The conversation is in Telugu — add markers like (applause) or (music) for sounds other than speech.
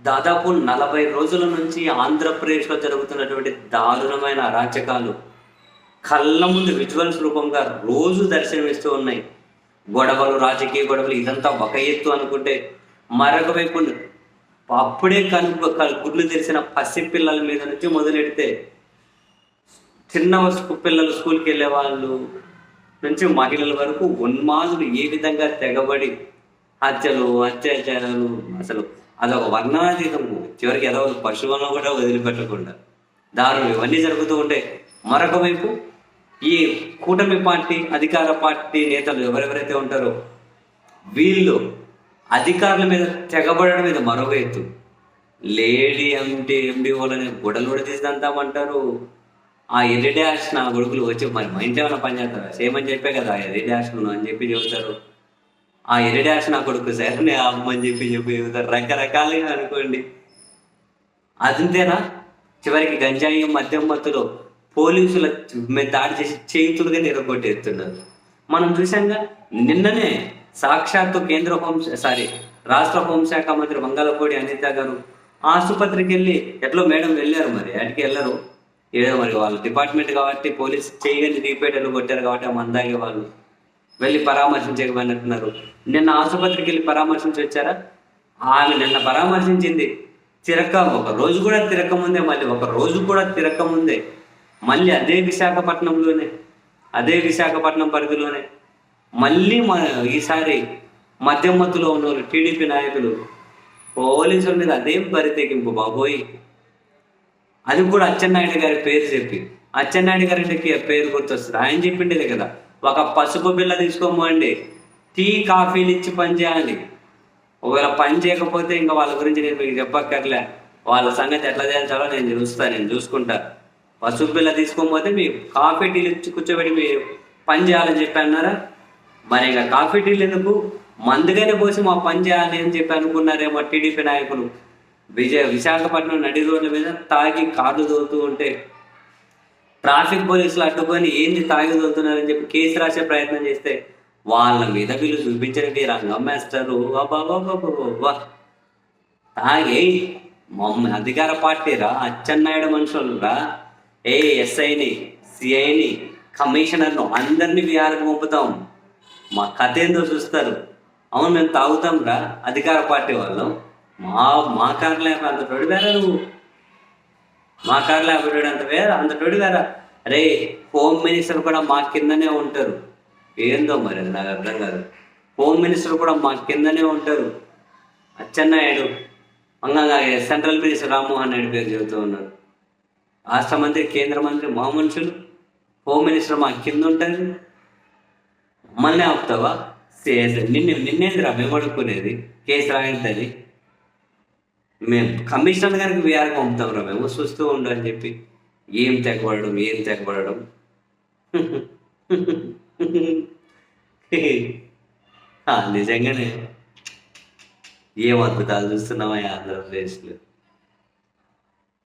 దాదాపు నలభై రోజుల నుంచి ఆంధ్రప్రదేశ్లో జరుగుతున్నటువంటి దారుణమైన అరాచకాలు. కళ్ళ ముందు విజువల్స్ రూపంగా రోజు దర్శనమిస్తూ ఉన్నాయి. గొడవలు రాజకీయ గొడవలు ఇదంతా ఒక ఎత్తు అనుకుంటే మరొక వైపు అప్పుడే కలుపు గుడ్లు తెరిచిన పసి పిల్లల మీద నుంచి మొదలెడితే చిన్న పిల్లలు స్కూల్కి వెళ్ళే వాళ్ళు నుంచి మహిళల వరకు ఉన్మాదులు ఏ విధంగా తెగబడి హత్యలు అత్యాచారాలు అసలు అది ఒక వర్ణాతీతము. చివరికి ఏదో ఒక పశువులను కూడా వదిలిపెట్టకుండా. దారులు ఇవన్నీ జరుగుతూ ఉంటే మరొక వైపు ఈ కూటమి పార్టీ అధికార పార్టీ నేతలు ఎవరెవరైతే ఉంటారో వీళ్ళు అధికారుల మీద తెగబడడం మీద మరొక ఎత్తు. లేడీ ఎండి వాళ్ళని గుడలు కూడా తీసిదంతామంటారు ఆ ఎర్రి డాష్ నా కొడుకులు వచ్చి మరి మా ఇంట్లో ఏమైనా పని చేస్తారా? చేయమని చెప్పే కదా ఆ ఎర్రి డాష్ అని చెప్పి చెబుతారు. ఆ ఎరిడాష్ నా కొడుకు సరే నేను అమ్మని చెప్పి చెప్పి రకరకాలుగా అనుకోండి. అదంతేనా? చివరికి గంజాయి మద్యం మత్తులో పోలీసుల మీద దాడి చేసి చేతులుగా నిరగొట్టేస్తున్నారు మనం చూసాంగా నిన్ననే సాక్షాత్తు కేంద్ర హోం సారీ రాష్ట్ర హోంశాఖ మంత్రి మంగళపూడి అనిత గారు ఆసుపత్రికి వెళ్ళి ఎట్లో మేడం వెళ్ళారు మరి? అటుకి వెళ్ళరు. ఏదో మరి వాళ్ళు డిపార్ట్మెంట్ కాబట్టి పోలీస్ చేయగలి రీపేటలు కొట్టారు కాబట్టి మందాగే వాళ్ళు. వెళ్ళి పరామర్శించకపోయినట్టున్నారు నిన్న ఆసుపత్రికి వెళ్ళి పరామర్శించి వచ్చారా? ఆమె నిన్న పరామర్శించింది. తిరక ఒక రోజు కూడా తిరక్కముందే మళ్ళీ ఒక రోజు కూడా తిరక్కముందే మళ్ళీ అదే విశాఖపట్నంలోనే అదే విశాఖపట్నం పరిధిలోనే. మళ్ళీ మన ఈసారి మధ్యమత్తులో ఉన్న టీడీపీ నాయకులు పోలీసుల మీద అదేం పరితెగింపు బాబోయ్. అది కూడా అచ్చెన్నాయుడు గారి పేరు చెప్పి అచ్చెన్నాయుడు గారికి పేరు గుర్తొస్తుంది. ఆయన చెప్పిండేది కదా. ఒక పసుపు బిల్ల తీసుకోమండి. టీ కాఫీలు ఇచ్చి పనిచేయాలి ఒకవేళ పని చేయకపోతే ఇంకా వాళ్ళ గురించి నేను మీకు చెప్పక్కర్లే. వాళ్ళ సంగతి ఎట్లా చేయాలో నేను చూస్తాను నేను చూసుకుంటా. పసుపు బిల్ల తీసుకోకపోతే మీరు కాఫీ టీలు ఇచ్చి కూర్చోబెట్టి మీరు పని చేయాలని చెప్పి అన్నారా మరి ఇంకా కాఫీ టీలు ఎందుకు? మందుగానే పోసి మా పని చేయాలి అని చెప్పి అనుకున్నారేమో టీడీపీ నాయకులు. విజయ విశాఖపట్నం నడి రోడ్ల మీద తాగి కార్లు తోలుతూ ఉంటే ట్రాఫిక్ పోలీసులు అడ్డుకొని ఏంది తాగి వెళ్తున్నారని చెప్పి కేసు రాసే ప్రయత్నం చేస్తే వాళ్ళ మీద వీళ్ళు చూపించడానికి రంగం వేస్తారు అబ్బా తాగి. మమ్మ అధికార పార్టీ రా అచ్చెన్నాయుడు మనుషులు రా ఏ ఎస్ఐని సిఐని కమిషనర్ను అందరినీ బీహార్కి పంపుతాం. మా కథ ఏందో చూస్తారు. అవును మేము తాగుతాం రా అధికార పార్టీ వాళ్ళం. మా మా కార్లో అంత నువ్వు మా కార్లో యాభై అంత వేరే అంత తోడు అరే హోమ్ మినిస్టర్ కూడా మా కిందనే ఉంటారు. ఏందో మరి అది నాకు అర్థం కాదు. హోమ్ మినిస్టర్ కూడా మా కిందనే ఉంటారు. అచ్చెన్నాయుడు అంగంగా సెంట్రల్ మినిస్టర్ రామ్మోహన్ రెడ్డి పేరు చెబుతూ ఉన్నారు. రాష్ట్ర మంత్రి కేంద్ర మంత్రి మా మనుషులు. హోమ్ మినిస్టర్ మా కింద ఉంటుంది మమ్మల్ని ఆపుతావా? నిన్ను నిన్నేంద్రా మేము అడుక్కునేది కేసు తల్లి మేము కమిషనర్ గారికి బీఆర్కి పంపుతాం రా మేము చూస్తూ ఉండు అని చెప్పి. ఏం తెగబడడం ఏం తెగబడడం? (laughs) నిజంగానే. ఏం అద్భుతాలు చూస్తున్నామా ఈ ఆంధ్రప్రదేశ్లో?